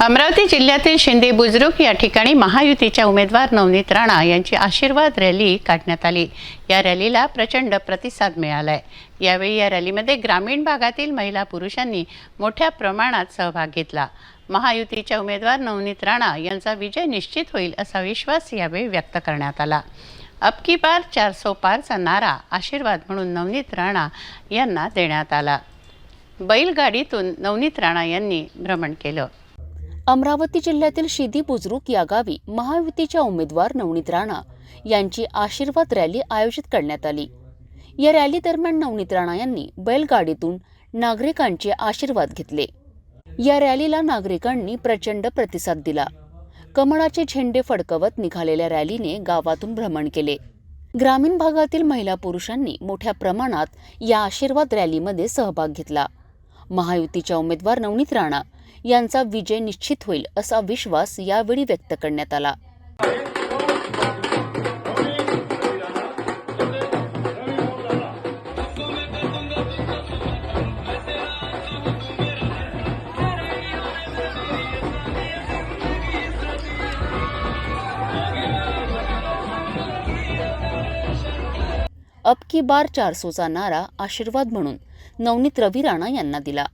अमरावती जिल्ह्यातील शिंदे बुजुर्ग या ठिकाणी महायुतीच्या उमेदवार नवनीत राणा यांची आशीर्वाद रॅली काढण्यात आली. या रॅलीला प्रचंड प्रतिसाद मिळालाय. यावेळी या रॅलीमध्ये ग्रामीण भागातील महिला पुरुषांनी मोठ्या प्रमाणात सहभाग घेतला. महायुतीच्या उमेदवार नवनीत राणा यांचा विजय निश्चित होईल असा विश्वास यावेळी व्यक्त करण्यात आला. अब की बार चार सौ पारचा नारा आशीर्वाद म्हणून नवनीत राणा यांना देण्यात आला. बैलगाडीतून नवनीत राणा यांनी भ्रमण केलं. अमरावती जिल्ह्यातील शिदी बुजरुक या गावी महायुतीच्या उमेदवार नवनीत राणा यांची आशीर्वाद रॅली आयोजित करण्यात आली. या रॅली दरम्यान नवनीत राणा यांनी बैलगाडीतून नागरिकांचे आशीर्वाद घेतले. या रॅलीला नागरिकांनी प्रचंड प्रतिसाद दिला. कमळाचे झेंडे फडकवत निघालेल्या रॅलीने गावातून भ्रमण केले. ग्रामीण भागातील महिला पुरुषांनी मोठ्या प्रमाणात या आशीर्वाद रॅलीमध्ये सहभाग घेतला. महायुतीच्या उमेदवार नवनीत राणा यांचा विजय निश्चित होईल असा विश्वास यावेळी व्यक्त करण्यात आला. अब की बार चारसोचा नारा आशीर्वाद म्हणून नवनीत रवी राणा यांना दिला.